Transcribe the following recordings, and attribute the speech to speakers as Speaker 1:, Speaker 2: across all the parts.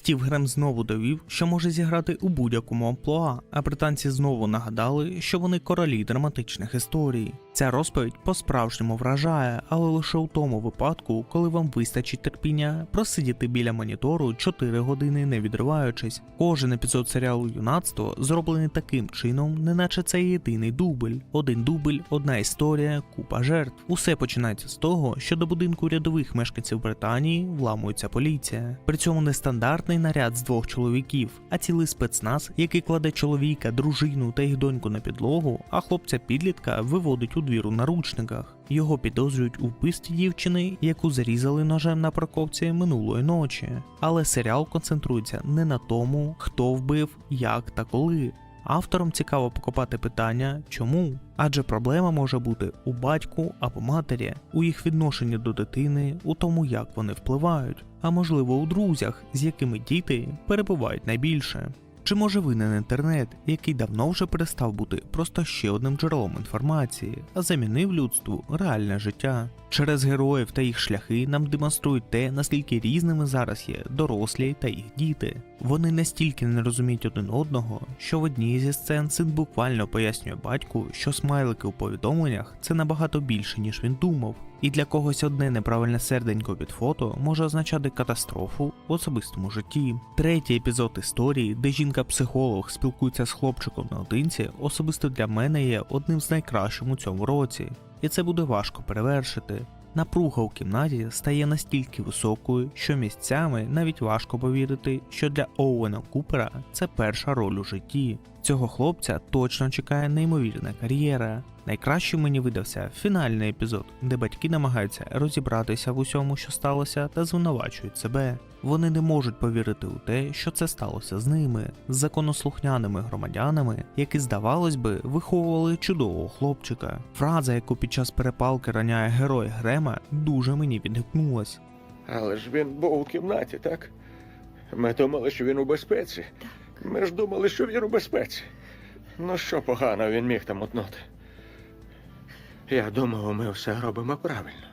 Speaker 1: Стів Грем знову довів, що може зіграти у будь-якому амплуа, а британці знову нагадали, що вони королі драматичних історій. Ця розповідь по-справжньому вражає, але лише у тому випадку, коли вам вистачить терпіння просидіти біля монітору 4 години не відриваючись. Кожен епізод серіалу Юнацтво зроблений таким чином, неначе це єдиний дубль. Один дубль, одна історія, купа жертв. Усе починається з того, що до будинку рядових мешканців Британії вламується поліція. При цьому не стандартний наряд з двох чоловіків, а цілий спецназ, який кладе чоловіка, дружину та їх доньку на підлогу, а хлопця підлітка виводить у двір у наручниках. Його підозрюють у вбивстві дівчини, яку зарізали ножем на парковці минулої ночі. Але серіал концентрується не на тому, хто вбив, як та коли. Авторам цікаво покопати питання, чому? Адже проблема може бути у батьку або матері, у їх відношенні до дитини, у тому, як вони впливають, а можливо у друзях, з якими діти перебувають найбільше. Чи може винен інтернет, який давно вже перестав бути просто ще одним джерелом інформації, а замінив людству реальне життя? Через героїв та їх шляхи нам демонструють те, наскільки різними зараз є дорослі та їх діти. Вони настільки не розуміють один одного, що в одній зі сцен син буквально пояснює батьку, що смайлики у повідомленнях це набагато більше, ніж він думав. І для когось одне неправильне серденько під фото може означати катастрофу в особистому житті. Третій епізод історії, де жінка-психолог спілкується з хлопчиком наодинці, особисто для мене є одним з найкращих у цьому році, і це буде важко перевершити. Напруга у кімнаті стає настільки високою, що місцями навіть важко повірити, що для Оуена Купера це перша роль у житті. Цього хлопця точно чекає неймовірна кар'єра. Найкращим мені видався фінальний епізод, де батьки намагаються розібратися в усьому, що сталося, та звинувачують себе. Вони не можуть повірити у те, що це сталося з ними, з законослухняними громадянами, які, здавалось би, виховували чудового хлопчика. Фраза, яку під час перепалки раняє герой Грема, дуже мені відгукнулась.
Speaker 2: Але ж він був у кімнаті, так? Ми думали, що він у безпеці. Ми ж думали, що він у безпеці. Ну що погано він міг там утнути? Я думав, ми все робимо правильно.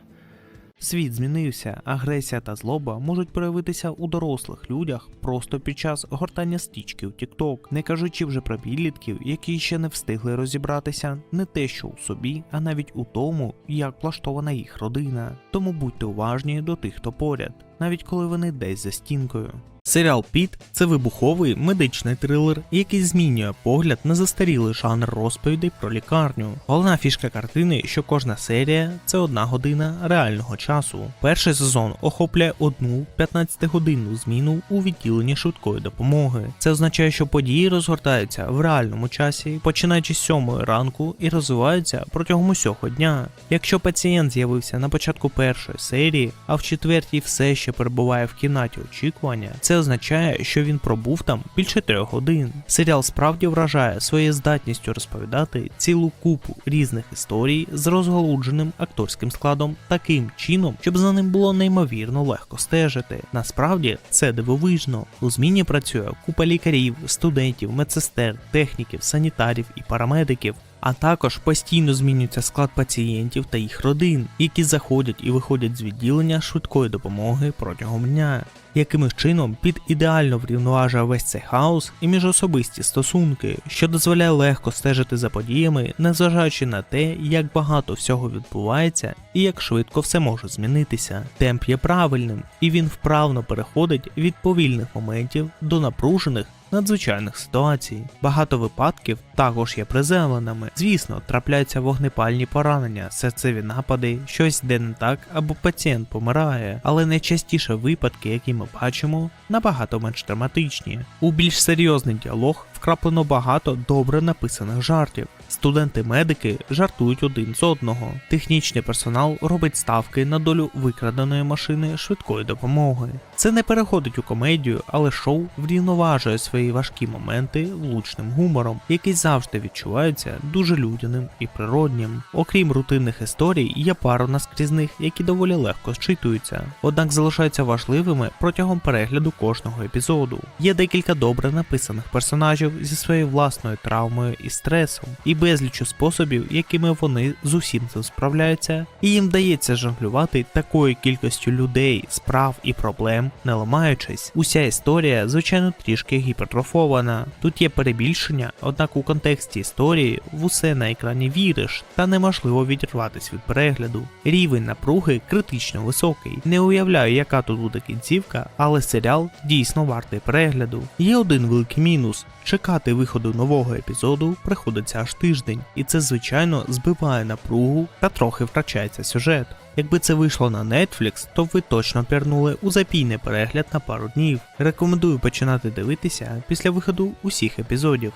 Speaker 1: Світ змінився, агресія та злоба можуть проявитися у дорослих людях просто під час гортання стічки у TikTok, не кажучи вже про підлітків, які ще не встигли розібратися не те, що у собі, а навіть у тому, як влаштована їх родина. Тому будьте уважні до тих, хто поряд, навіть коли вони десь за стінкою. Серіал Піт це вибуховий медичний трилер, який змінює погляд на застарілий жанр розповідей про лікарню. Головна фішка картини, що кожна серія це одна година реального часу. Перший сезон охоплює одну 15-годинну зміну у відділенні швидкої допомоги. Це означає, що події розгортаються в реальному часі, починаючи з 7 ранку і розвиваються протягом усього дня. Якщо пацієнт з'явився на початку першої серії, а в четвертій все ще перебуває в кімнаті очікування, це означає, що він пробув там більше трьох годин. Серіал справді вражає своєю здатністю розповідати цілу купу різних історій з розголудженим акторським складом таким чином, щоб за ним було неймовірно легко стежити. Насправді це дивовижно. У зміні працює купа лікарів, студентів, медсестер, техніків, санітарів і парамедиків. А також постійно змінюється склад пацієнтів та їх родин, які заходять і виходять з відділення швидкої допомоги протягом дня. Якимось чином під ідеально врівноважує весь цей хаос і міжособисті стосунки, що дозволяє легко стежити за подіями, незважаючи на те, як багато всього відбувається і як швидко все може змінитися. Темп є правильним, і він вправно переходить від повільних моментів до напружених надзвичайних ситуацій. Багато випадків також є приземленими. Звісно, трапляються вогнепальні поранення, серцеві напади, щось йде не так або пацієнт помирає, але найчастіше випадки, які ми бачимо, набагато менш драматичні. У більш серйозний діалог вкраплено багато добре написаних жартів. Студенти-медики жартують один з одного. Технічний персонал робить ставки на долю викраденої машини швидкої допомоги. Це не переходить у комедію, але шоу врівноважує свої важкі моменти влучним гумором, який завжди відчувається дуже людяним і природнім. Окрім рутинних історій, є пара наскрізних, які доволі легко зчитуються, однак залишаються важливими протягом перегляду кожного епізоду. Є декілька добре написаних персонажів, зі своєю власною травмою і стресом, і безлічу способів, якими вони з усім цим справляються, і їм вдається жонглювати такою кількістю людей, справ і проблем, не ламаючись. Уся історія, звичайно, трішки гіпертрофована. Тут є перебільшення, однак у контексті історії в усе на екрані віриш, та неможливо відірватися від перегляду. Рівень напруги критично високий. Не уявляю, яка тут буде кінцівка, але серіал дійсно вартий перегляду. Є один великий мінус: чекати виходу нового епізоду приходиться аж тиждень, і це звичайно збиває напругу та трохи втрачається сюжет. Якби це вийшло на Netflix, то ви точно пірнули у запійний перегляд на пару днів. Рекомендую починати дивитися після виходу усіх епізодів.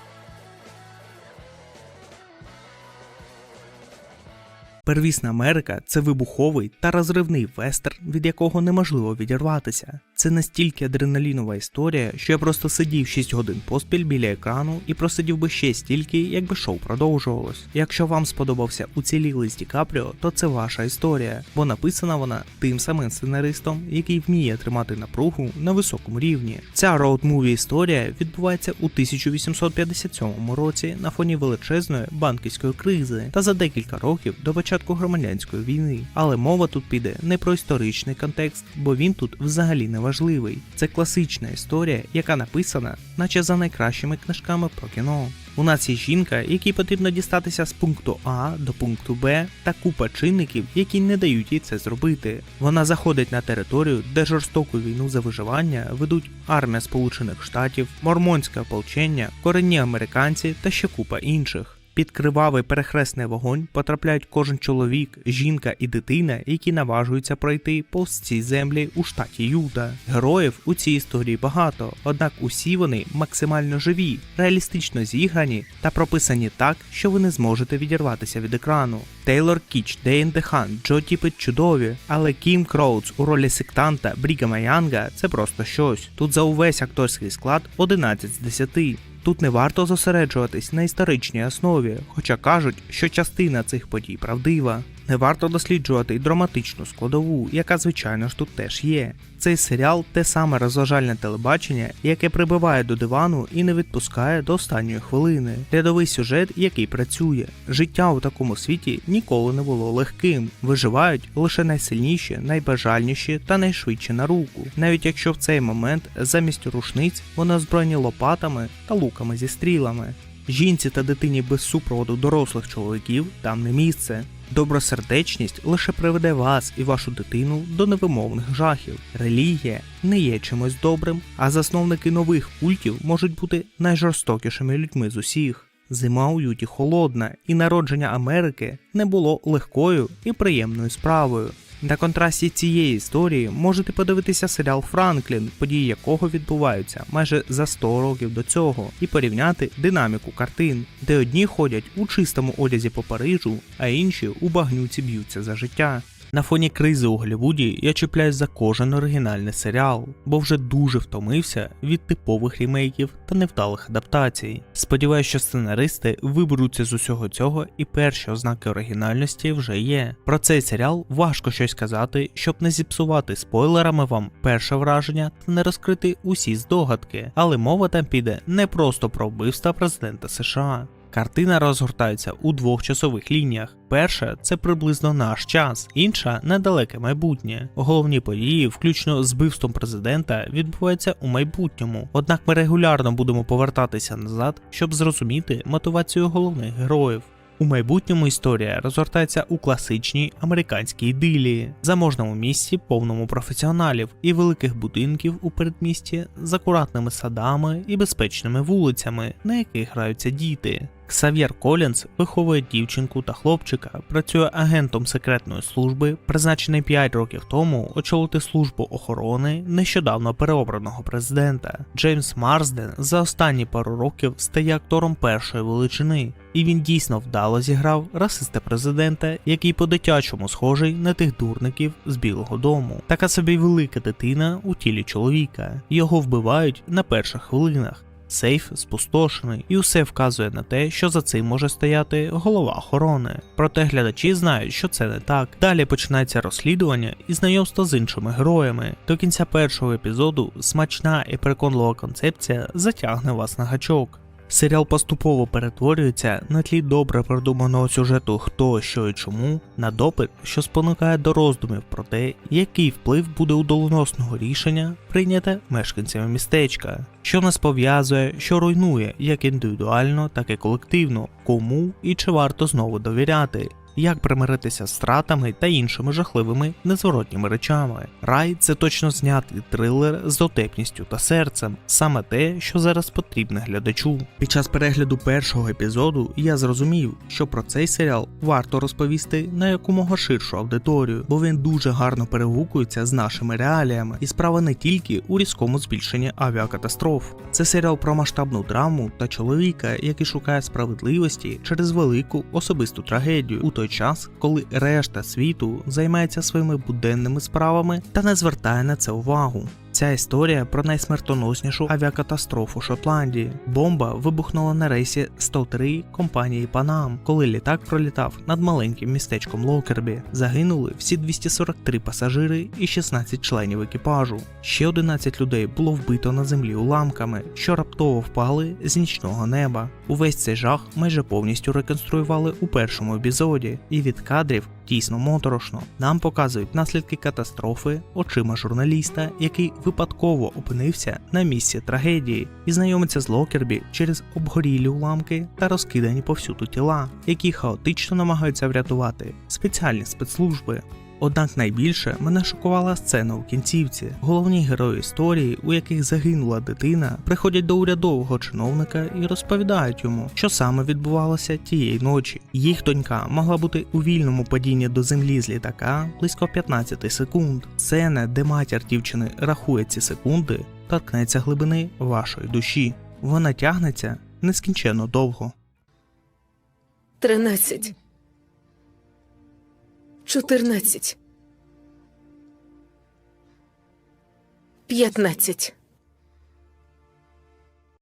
Speaker 1: Первісна Америка це вибуховий та розривний вестерн, від якого неможливо відірватися. Це настільки адреналінова історія, що я просто сидів 6 годин поспіль біля екрану і просидів би ще стільки, якби шоу продовжувалось. Якщо вам сподобався уцілілий з Ді Капріо, то це ваша історія, бо написана вона тим самим сценаристом, який вміє тримати напругу на високому рівні. Ця роуд-муві історія відбувається у 1857 році на фоні величезної банківської кризи та за декілька років до початку громадянської війни. Але мова тут піде не про історичний контекст, бо він тут взагалі не важливий. Це класична історія, яка написана, наче за найкращими книжками про кіно. У нас є жінка, якій потрібно дістатися з пункту А до пункту Б, та купа чинників, які не дають їй це зробити. Вона заходить на територію, де жорстоку війну за виживання ведуть армія Сполучених Штатів, мормонське ополчення, коренні американці та ще купа інших. Під кривавий перехресний вогонь потрапляють кожен чоловік, жінка і дитина, які наважуються пройти повз ці землі у штаті Юта. Героїв у цій історії багато, однак усі вони максимально живі, реалістично зіграні та прописані так, що ви не зможете відірватися від екрану. Тейлор Кіч, Дейн Дехан, Джо Тіпет чудові, але Кім Кроудс у ролі сектанта Брігама Янга це просто щось. Тут за увесь акторський склад 11 з 10. Тут не варто зосереджуватись на історичній основі, хоча кажуть, що частина цих подій правдива. Не варто досліджувати й драматичну складову, яка звичайно ж тут теж є. Цей серіал те саме розважальне телебачення, яке прибиває до дивану і не відпускає до останньої хвилини. Рядовий сюжет, який працює. Життя у такому світі ніколи не було легким. Виживають лише найсильніші, найбажальніші та найшвидші на руку. Навіть якщо в цей момент замість рушниць вони озброєні лопатами та луками зі стрілами. Жінці та дитині без супроводу дорослих чоловіків там не місце. Добросердечність лише приведе вас і вашу дитину до невимовних жахів. Релігія не є чимось добрим, а засновники нових культів можуть бути найжорстокішими людьми з усіх. Зима у Юті холодна, і народження Америки не було легкою і приємною справою. На контрасті цієї історії можете подивитися серіал Франклін, події якого відбуваються майже за 100 років до цього, і порівняти динаміку картин, де одні ходять у чистому одязі по Парижу, а інші у багнюці б'ються за життя. На фоні кризи у Голлівуді я чіпляюсь за кожен оригінальний серіал, бо вже дуже втомився від типових ремейків та невдалих адаптацій. Сподіваюся, що сценаристи виберуться з усього цього і перші ознаки оригінальності вже є. Про цей серіал важко щось казати, щоб не зіпсувати спойлерами вам перше враження та не розкрити усі здогадки, але мова там піде не просто про вбивство президента США. Картина розгортається у двох часових лініях. Перша це приблизно наш час, інша недалеке майбутнє. Головні події, включно з вбивством президента, відбуваються у майбутньому. Однак ми регулярно будемо повертатися назад, щоб зрозуміти мотивацію головних героїв. У майбутньому історія розгортається у класичній американській ідилії, заможному місті, повному професіоналів і великих будинків у передмісті з акуратними садами і безпечними вулицями, на яких граються діти. Ксав'єр Колінс виховує дівчинку та хлопчика, працює агентом секретної служби, призначений 5 років тому очолити службу охорони нещодавно переобраного президента. Джеймс Марсден за останні пару років стає актором першої величини, і він дійсно вдало зіграв расиста президента, який по-дитячому схожий на тих дурників з Білого Дому. Така собі велика дитина у тілі чоловіка. Його вбивають на перших хвилинах. Сейф спустошений, і усе вказує на те, що за цим може стояти голова охорони. Проте глядачі знають, що це не так. Далі починається розслідування і знайомство з іншими героями. До кінця першого епізоду смачна і переконлива концепція затягне вас на гачок. Серіал поступово перетворюється на тлі добре продуманого сюжету хто, що і чому на допит, що спонукає до роздумів про те, який вплив буде у доленосного рішення прийняте мешканцями містечка, що нас пов'язує, що руйнує як індивідуально, так і колективно, кому і чи варто знову довіряти. Як примиритися з стратами та іншими жахливими незворотніми речами. Рай це точно знятий трилер з дотепністю та серцем, саме те, що зараз потрібне глядачу. Під час перегляду першого епізоду я зрозумів, що про цей серіал варто розповісти на якомога ширшу аудиторію, бо він дуже гарно перегукується з нашими реаліями, і справа не тільки у різкому збільшенні авіакатастроф. Це серіал про масштабну драму та чоловіка, який шукає справедливості через велику особисту трагедію у той час, коли решта світу займається своїми буденними справами та не звертає на це увагу. Ця історія про найсмертоноснішу авіакатастрофу Шотландії. Бомба вибухнула на рейсі 103 компанії Панам, коли літак пролітав над маленьким містечком Локербі. Загинули всі 243 пасажири і 16 членів екіпажу. Ще 11 людей було вбито на землі уламками, що раптово впали з нічного неба. Увесь цей жах майже повністю реконструювали у першому епізоді, і від кадрів дійсно моторошно. Нам показують наслідки катастрофи очима журналіста, який випадково опинився на місці трагедії, і знайомиться з Локербі через обгорілі уламки та розкидані повсюду тіла, які хаотично намагаються врятувати спеціальні спецслужби. Однак найбільше мене шокувала сцена у кінцівці. Головні герої історії, у яких загинула дитина, приходять до урядового чиновника і розповідають йому, що саме відбувалося тієї ночі. Їх донька могла бути у вільному падінні до землі з літака близько 15 секунд. Сцена, де матір дівчини рахує ці секунди, торкнеться глибини вашої душі. Вона тягнеться нескінченно довго.
Speaker 3: Тринадцять. Чотирнадцять. П'ятнадцять.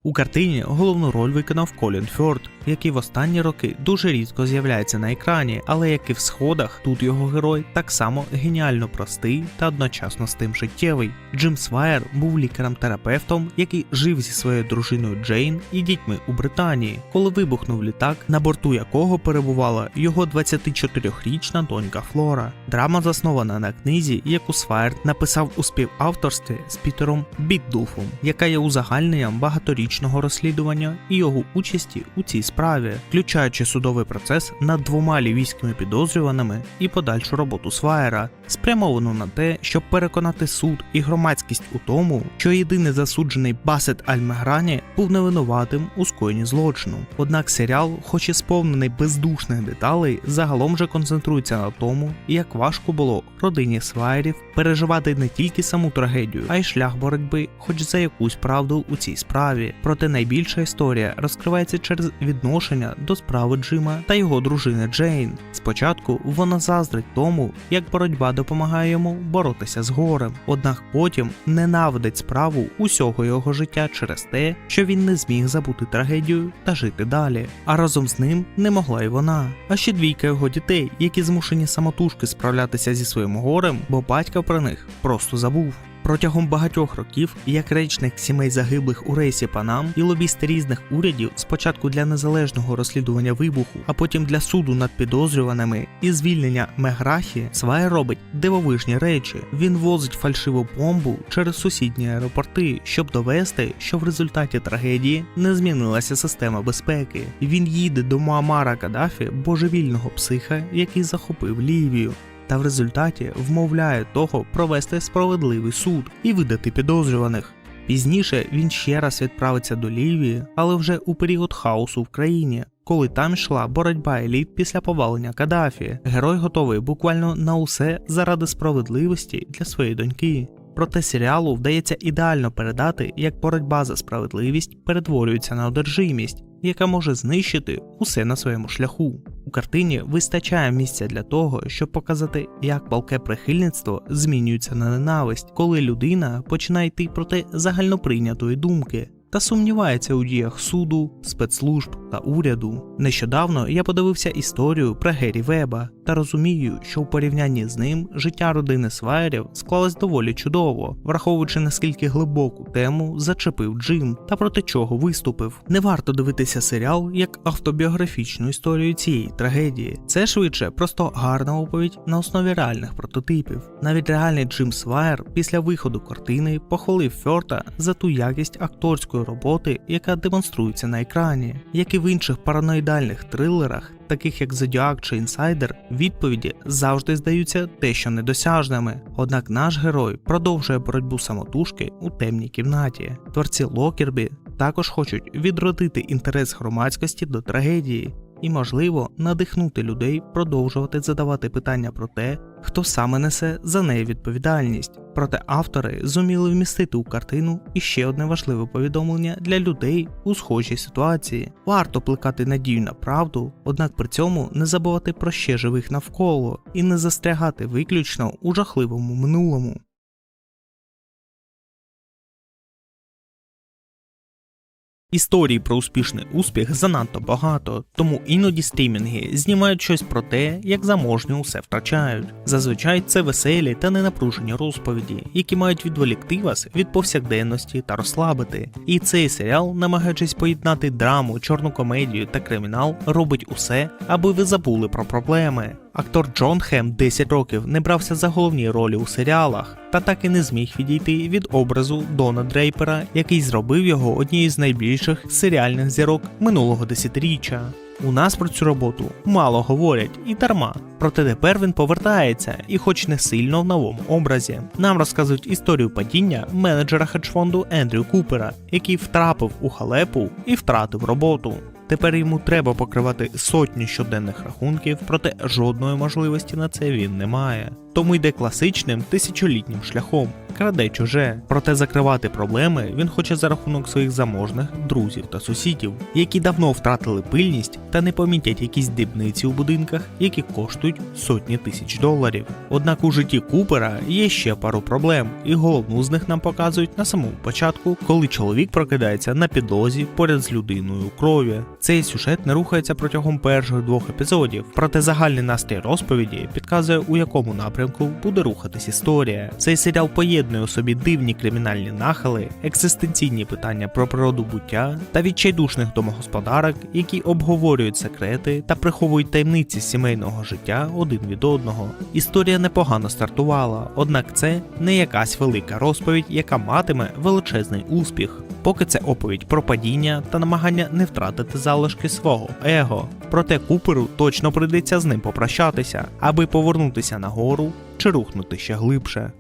Speaker 1: У картині головну роль виконав Колін Фьорд, який в останні роки дуже рідко з'являється на екрані, але як і в сходах, тут його герой так само геніально простий та одночасно з тим життєвий. Джим Свайер був лікарем-терапевтом, який жив зі своєю дружиною Джейн і дітьми у Британії, коли вибухнув літак, на борту якого перебувала його 24-річна донька Флора. Драма заснована на книзі, яку Свайер написав у співавторстві з Пітером Біддулфом, яка є узагальненням багаторічного розслідування і його участі у цій справі, включаючи судовий процес над двома лівійськими підозрюваними і подальшу роботу Свайера, спрямовану на те, щоб переконати суд і громадськість у тому, що єдиний засуджений Басет Аль-Меграні був невинуватим у скоєнні злочину. Однак серіал, хоч і сповнений бездушних деталей, загалом же концентрується на тому, як важко було родині Свайерів переживати не тільки саму трагедію, а й шлях боротьби, хоч за якусь правду у цій справі. Проте найбільша історія розкривається через відношення до справи Джима та його дружини Джейн. Спочатку вона заздрить тому, як боротьба допомагає йому боротися з горем, однак потім ненавидить справу усього його життя через те, що він не зміг забути трагедію та жити далі. А разом з ним не могла й вона. А ще двійка його дітей, які змушені самотужки справлятися зі своїм горем, бо батька про них просто забув. Протягом багатьох років, як речник сімей загиблих у рейсі Панам і лобісти різних урядів, спочатку для незалежного розслідування вибуху, а потім для суду над підозрюваними і звільнення Меграхі, Свай робить дивовижні речі. Він возить фальшиву бомбу через сусідні аеропорти, щоб довести, що в результаті трагедії не змінилася система безпеки. Він їде до Муамара Каддафі, божевільного психа, який захопив Лівію та в результаті вмовляє того провести справедливий суд і видати підозрюваних. Пізніше він ще раз відправиться до Лівії, але вже у період хаосу в країні, коли там йшла боротьба еліт після повалення Каддафі. Герой готовий буквально на усе заради справедливості для своєї доньки. Проте серіалу вдається ідеально передати, як боротьба за справедливість перетворюється на одержимість, яка може знищити усе на своєму шляху. У картині вистачає місця для того, щоб показати, як палке прихильництво змінюється на ненависть, коли людина починає йти проти загальноприйнятої думки. Та сумнівається у діях суду, спецслужб та уряду. Нещодавно я подивився історію про Гері Веба та розумію, що у порівнянні з ним життя родини Свайерів склалось доволі чудово, враховуючи наскільки глибоку тему зачепив Джим та проти чого виступив. Не варто дивитися серіал як автобіографічну історію цієї трагедії. Це швидше просто гарна оповідь на основі реальних прототипів. Навіть реальний Джим Свайер після виходу картини похвалив Фьорта за ту якість акторської роботи, яка демонструється на екрані. Як і в інших параноїдальних трилерах, таких як Зодіак чи Інсайдер, відповіді завжди здаються дещо недосяжними. Однак наш герой продовжує боротьбу самотужки у темній кімнаті. Творці Локербі також хочуть відродити інтерес громадськості до трагедії і, можливо, надихнути людей продовжувати задавати питання про те, хто саме несе за неї відповідальність. Проте автори зуміли вмістити у картину іще одне важливе повідомлення для людей у схожій ситуації. Варто плекати надію на правду, однак при цьому не забувати про ще живих навколо і не застрягати виключно у жахливому минулому. Історій про успішний успіх занадто багато, тому іноді стрімінги знімають щось про те, як заможні усе втрачають. Зазвичай це веселі та ненапружені розповіді, які мають відволікти вас від повсякденності та розслабити. І цей серіал, намагаючись поєднати драму, чорну комедію та кримінал, робить усе, аби ви забули про проблеми. Актор Джон Хем 10 років не брався за головні ролі у серіалах, та так і не зміг відійти від образу Дона Дрейпера, який зробив його однією з найбільших серіальних зірок минулого десятиріччя. У нас про цю роботу мало говорять і дарма. Проте тепер він повертається, і хоч не сильно в новому образі. Нам розказують історію падіння менеджера хедж-фонду Ендрю Купера, який втрапив у халепу і втратив роботу. Тепер йому треба покривати сотні щоденних рахунків, проте жодної можливості на це він не має. Тому йде класичним тисячолітнім шляхом, краде чуже. Проте закривати проблеми він хоче за рахунок своїх заможних друзів та сусідів, які давно втратили пильність та не помітять якісь дрібниці у будинках, які коштують сотні тисяч доларів. Однак у житті Купера є ще пару проблем, і головну з них нам показують на самому початку, коли чоловік прокидається на підлозі поряд з людиною у крові. Цей сюжет не рухається протягом перших двох епізодів, проте загальний настрій розповіді підказує, у якому напрямку буде рухатись історія. Цей серіал поєднує у собі дивні кримінальні нахили, екзистенційні питання про природу буття та відчайдушних домогосподарок, які обговорюють секрети та приховують таємниці сімейного життя один від одного. Історія непогано стартувала, однак це не якась велика розповідь, яка матиме величезний успіх. Поки це оповідь про падіння та намагання не втратити залишки свого его. Проте Куперу точно прийдеться з ним попрощатися, аби повернутися нагору чи рухнути ще глибше.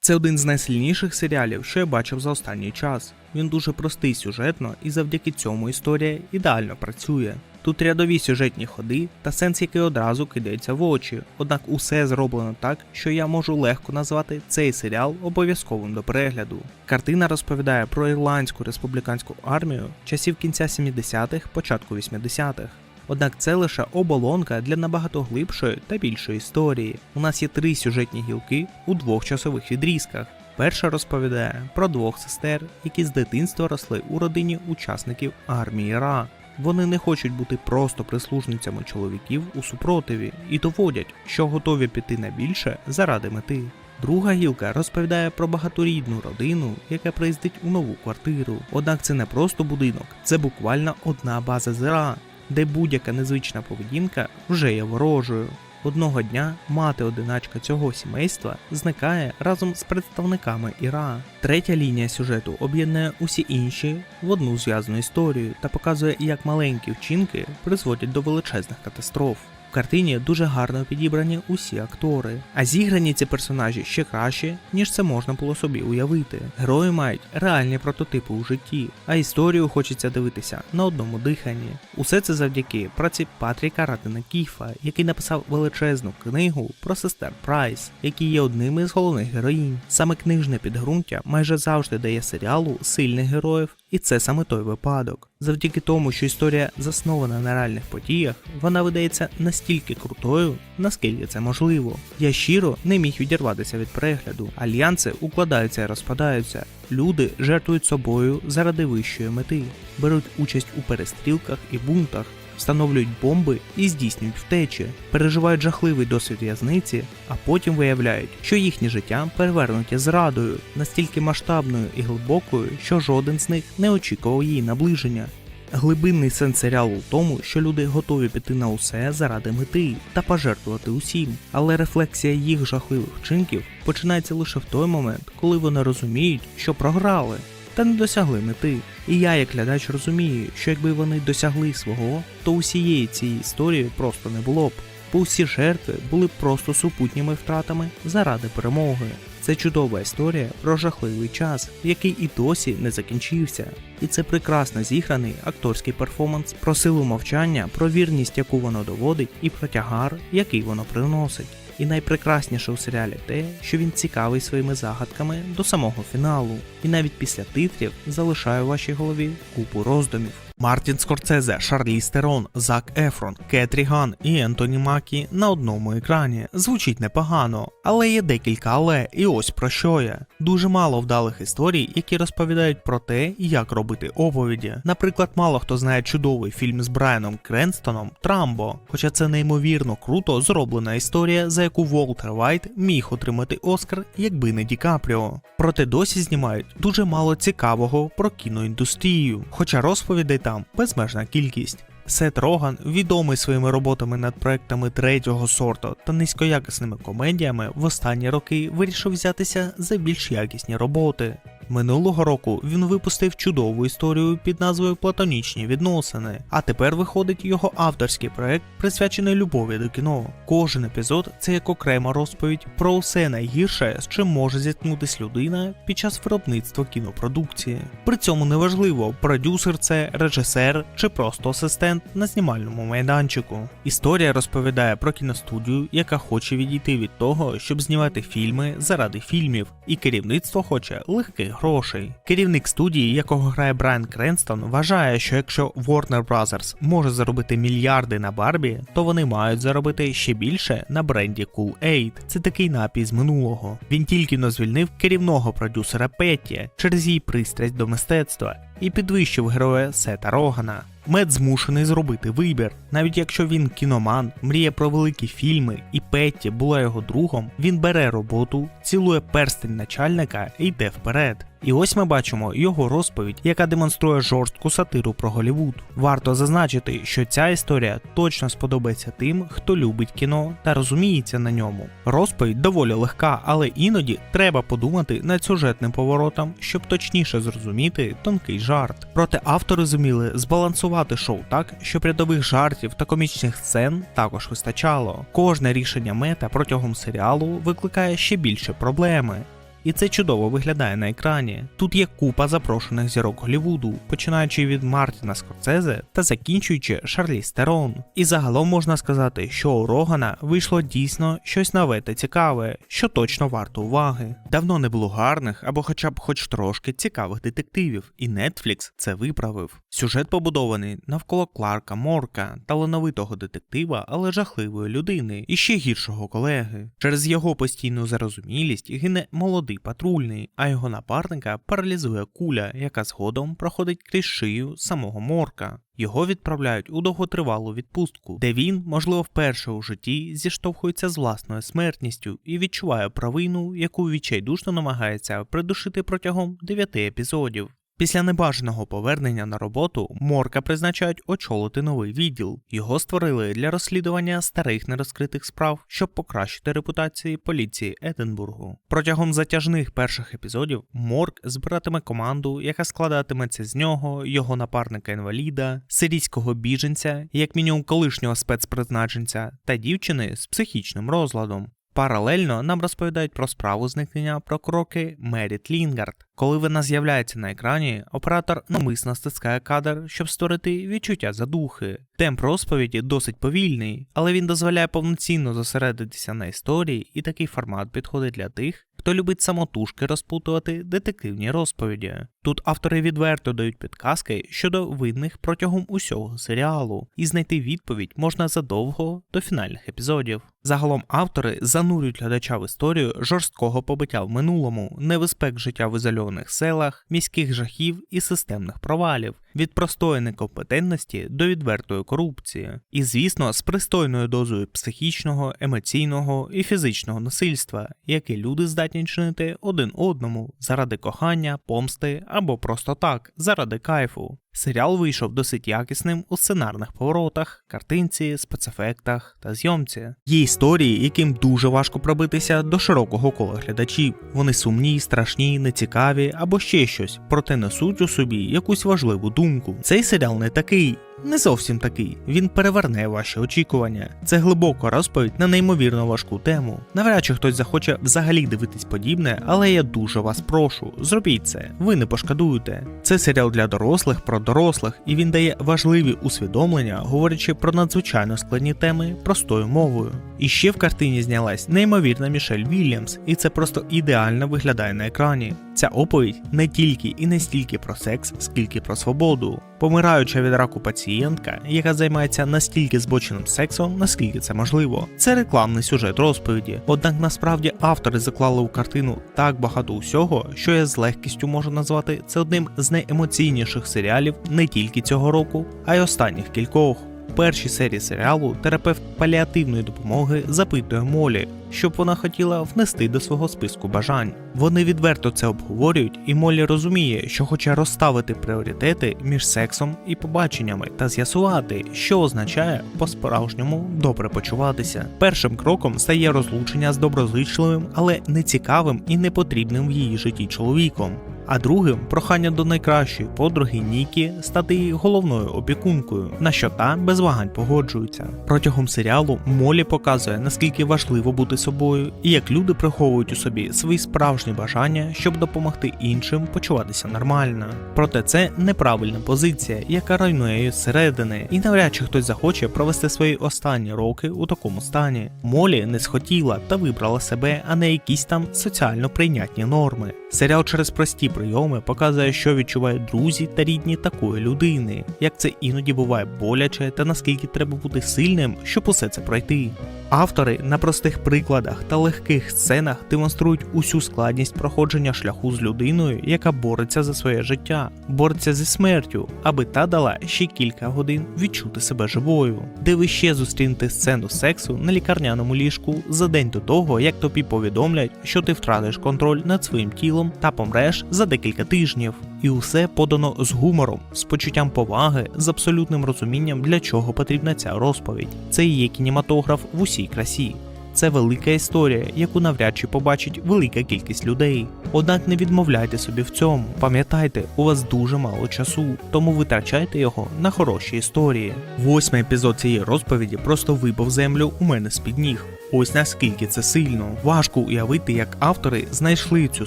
Speaker 1: Це один з найсильніших серіалів, що я бачив за останній час. Він дуже простий сюжетно, і завдяки цьому історія ідеально працює. Тут рядові сюжетні ходи та сенс, який одразу кидається в очі. Однак усе зроблено так, що я можу легко назвати цей серіал обов'язковим до перегляду. Картина розповідає про ірландську республіканську армію часів кінця 70-х, початку 80-х. Однак це лише оболонка для набагато глибшої та більшої історії. У нас є три сюжетні гілки у двох часових відрізках. Перша розповідає про двох сестер, які з дитинства росли у родині учасників армії Ра. Вони не хочуть бути просто прислужницями чоловіків у супротиві і доводять, що готові піти на більше заради мети. Друга гілка розповідає про багаторідну родину, яка приїздить у нову квартиру. Однак це не просто будинок, це буквально одна база зера, де будь-яка незвична поведінка вже є ворожою. Одного дня мати-одиначка цього сімейства зникає разом з представниками Іра. Третя лінія сюжету об'єднує усі інші в одну зв'язану історію та показує, як маленькі вчинки призводять до величезних катастроф. Картині дуже гарно підібрані усі актори, а зіграні ці персонажі ще краще, ніж це можна було собі уявити. Герої мають реальні прототипи у житті, а історію хочеться дивитися на одному диханні. Усе це завдяки праці Патріка Ратина Кіфа, який написав величезну книгу про сестер Прайс, які є одними з головних героїнь. Саме книжне підґрунтя майже завжди дає серіалу сильних героїв. І це саме той випадок. Завдяки тому, що історія заснована на реальних подіях, вона видається настільки крутою, наскільки це можливо. Я щиро не міг відірватися від перегляду. Альянси укладаються і розпадаються. Люди жертвують собою заради вищої мети, беруть участь у перестрілках і бунтах, встановлюють бомби і здійснюють втечі, переживають жахливий досвід в'язниці, а потім виявляють, що їхнє життя перевернуте зрадою, настільки масштабною і глибокою, що жоден з них не очікував її наближення. Глибинний сенс серіалу у тому, що люди готові піти на усе заради мети та пожертвувати усім, але рефлексія їх жахливих вчинків починається лише в той момент, коли вони розуміють, що програли та не досягли мети. І я, як глядач, розумію, що якби вони досягли свого, то усієї цієї історії просто не було б, бо усі жертви були просто супутніми втратами заради перемоги. Це чудова історія про жахливий час, який і досі не закінчився. І це прекрасно зіграний акторський перформанс про силу мовчання, про вірність, яку воно доводить, і про тягар, який воно приносить. І найпрекрасніше у серіалі те, що він цікавий своїми загадками до самого фіналу, і навіть після титрів залишає у вашій голові купу роздумів. Мартін Скорцезе, Шарлі Стерон, Зак Ефрон, Кетрі Ган і Ентоні Макі на одному екрані. Звучить непогано, але є декілька але, і ось про що я. Дуже мало вдалих історій, які розповідають про те, як робити оповіді. Наприклад, мало хто знає чудовий фільм з Брайаном Кренстоном Трамбо, хоча це неймовірно круто зроблена історія, за яку Волтер Вайт міг отримати Оскар, якби не Ді Капріо. Проте досі знімають дуже мало цікавого про кіноіндустрію, хоча розповідей там безмежна кількість. Сет Роган, відомий своїми роботами над проектами третього сорту та низькоякісними комедіями, в останні роки вирішив взятися за більш якісні роботи. Минулого року він випустив чудову історію під назвою Платонічні відносини, а тепер виходить його авторський проект, присвячений любові до кіно. Кожен епізод це як окрема розповідь про усе найгірше, з чим може зіткнутись людина під час виробництва кінопродукції. При цьому неважливо, продюсер це режисер чи просто асистент на знімальному майданчику. Історія розповідає про кіностудію, яка хоче відійти від того, щоб знімати фільми заради фільмів, і керівництво хоче легких грошей. Керівник студії, якого грає Брайан Кренстон, вважає, що якщо Warner Bros. може заробити мільярди на Барбі, то вони мають заробити ще більше на бренді Cool Aid. Це такий напій з минулого. Він тільки но звільнив керівного продюсера Петті через її пристрасть до мистецтва і підвищив героя Сета Рогана. Мед змушений зробити вибір. Навіть якщо він кіноман, мріє про великі фільми, і Петті була його другом, він бере роботу, цілує перстень начальника і йде вперед. І ось ми бачимо його розповідь, яка демонструє жорстку сатиру про Голівуд. Варто зазначити, що ця історія точно сподобається тим, хто любить кіно та розуміється на ньому. Розповідь доволі легка, але іноді треба подумати над сюжетним поворотом, щоб точніше зрозуміти тонкий жарт. Проте автори зуміли збалансувати шоу так, щоб рядових жартів та комічних сцен також вистачало. Кожне рішення мета протягом серіалу викликає ще більше проблеми. І це чудово виглядає на екрані. Тут є купа запрошених зірок Голлівуду, починаючи від Мартіна Скорцезе та закінчуючи Шарлі Стерон. І загалом можна сказати, що у Рогана вийшло дійсно щось нове та цікаве, що точно варто уваги. Давно не було гарних або хоча б хоч трошки цікавих детективів, і Netflix це виправив. Сюжет побудований навколо Кларка Морка, талановитого детектива, але жахливої людини і ще гіршого колеги. Через його постійну зарозумілість гине молодий патрульний, а його напарника паралізує куля, яка згодом проходить крізь шию самого Морка. Його відправляють у довготривалу відпустку, де він, можливо, вперше у житті зіштовхується з власною смертністю і відчуває провину, яку відчайдушно намагається придушити протягом дев'яти епізодів. Після небажаного повернення на роботу Морка призначають очолити новий відділ. Його створили для розслідування старих нерозкритих справ, щоб покращити репутацію поліції Единбургу. Протягом затяжних перших епізодів Морк збиратиме команду, яка складатиметься з нього, його напарника інваліда, сирійського біженця, як мінімум колишнього спецпризначенця, та дівчини з психічним розладом. Паралельно нам розповідають про справу зникнення прокурорки Меріт Лінгард. Коли вона з'являється на екрані, оператор намисно стискає кадр, щоб створити відчуття задухи. Темп розповіді досить повільний, але він дозволяє повноцінно зосередитися на історії, і такий формат підходить для тих, хто любить самотужки розпутувати детективні розповіді. Тут автори відверто дають підказки щодо винних протягом усього серіалу, і знайти відповідь можна задовго до фінальних епізодів. Загалом автори занурюють глядача в історію жорсткого побиття в минулому, небезпек життя в ізольованих селах, міських жахів і системних провалів, від простої некомпетентності до відвертої корупції. І, звісно, з пристойною дозою психічного, емоційного і фізичного насильства, яке люди здатні чинити один одному заради кохання, помсти або просто так, заради кайфу. Серіал вийшов досить якісним у сценарних поворотах, картинці, спецефектах та зйомці. Є історії, яким дуже важко пробитися до широкого кола глядачів. Вони сумні, страшні, нецікаві або ще щось, проте несуть у собі якусь важливу думку. Цей серіал не такий. Не зовсім такий. Він переверне ваші очікування. Це глибока розповідь на неймовірно важку тему. Навряд чи хтось захоче взагалі дивитись подібне, але я дуже вас прошу, зробіть це, ви не пошкодуєте. Це серіал для дорослих про дорослих, і він дає важливі усвідомлення, говорячи про надзвичайно складні теми простою мовою. І ще в картині знялась неймовірна Мішель Вільямс, і це просто ідеально виглядає на екрані. Ця оповідь не тільки і не стільки про секс, скільки про свободу. Помираюча від раку пацієнтка, яка займається настільки збоченим сексом, наскільки це можливо. Це рекламний сюжет розповіді. Однак насправді автори заклали у картину так багато усього, що я з легкістю можу назвати це одним з найемоційніших серіалів не тільки цього року, а й останніх кількох. У першій серії серіалу терапевт паліативної допомоги запитує Молі, щоб вона хотіла внести до свого списку бажань. Вони відверто це обговорюють, і Молі розуміє, що хоче розставити пріоритети між сексом і побаченнями та з'ясувати, що означає по-справжньому добре почуватися. Першим кроком стає розлучення з доброзичливим, але нецікавим і непотрібним в її житті чоловіком. А другим прохання до найкращої подруги Нікі стати її головною опікункою, на що та без вагань погоджується. Протягом серіалу Молі показує, наскільки важливо бути собою і як люди приховують у собі свої справжні бажання, щоб допомогти іншим почуватися нормально. Проте це неправильна позиція, яка руйнує її зсередини, і навряд чи хтось захоче провести свої останні роки у такому стані. Молі не схотіла та вибрала себе, а не якісь там соціально прийнятні норми. Серіал через прості прийоми показує, що відчувають друзі та рідні такої людини, як це іноді буває боляче та наскільки треба бути сильним, щоб усе це пройти. Автори на простих прикладах та легких сценах демонструють усю складність проходження шляху з людиною, яка бореться за своє життя, бореться зі смертю, аби та дала ще кілька годин відчути себе живою, де ви ще зустрінете сцену сексу на лікарняному ліжку за день до того, як тобі повідомлять, що ти втратиш контроль над своїм тілом та помреш за декілька тижнів. І усе подано з гумором, з почуттям поваги, з абсолютним розумінням, для чого потрібна ця розповідь. Це і є кінематограф в усій красі. Це велика історія, яку навряд чи побачить велика кількість людей. Однак не відмовляйте собі в цьому. Пам'ятайте, у вас дуже мало часу, тому витрачайте його на хороші історії. Восьмий епізод цієї розповіді просто вибив землю у мене з під ніг. Ось наскільки це сильно. Важко уявити, як автори знайшли цю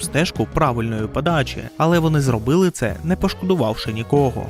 Speaker 1: стежку правильної подачі, але вони зробили це, не пошкодувавши нікого.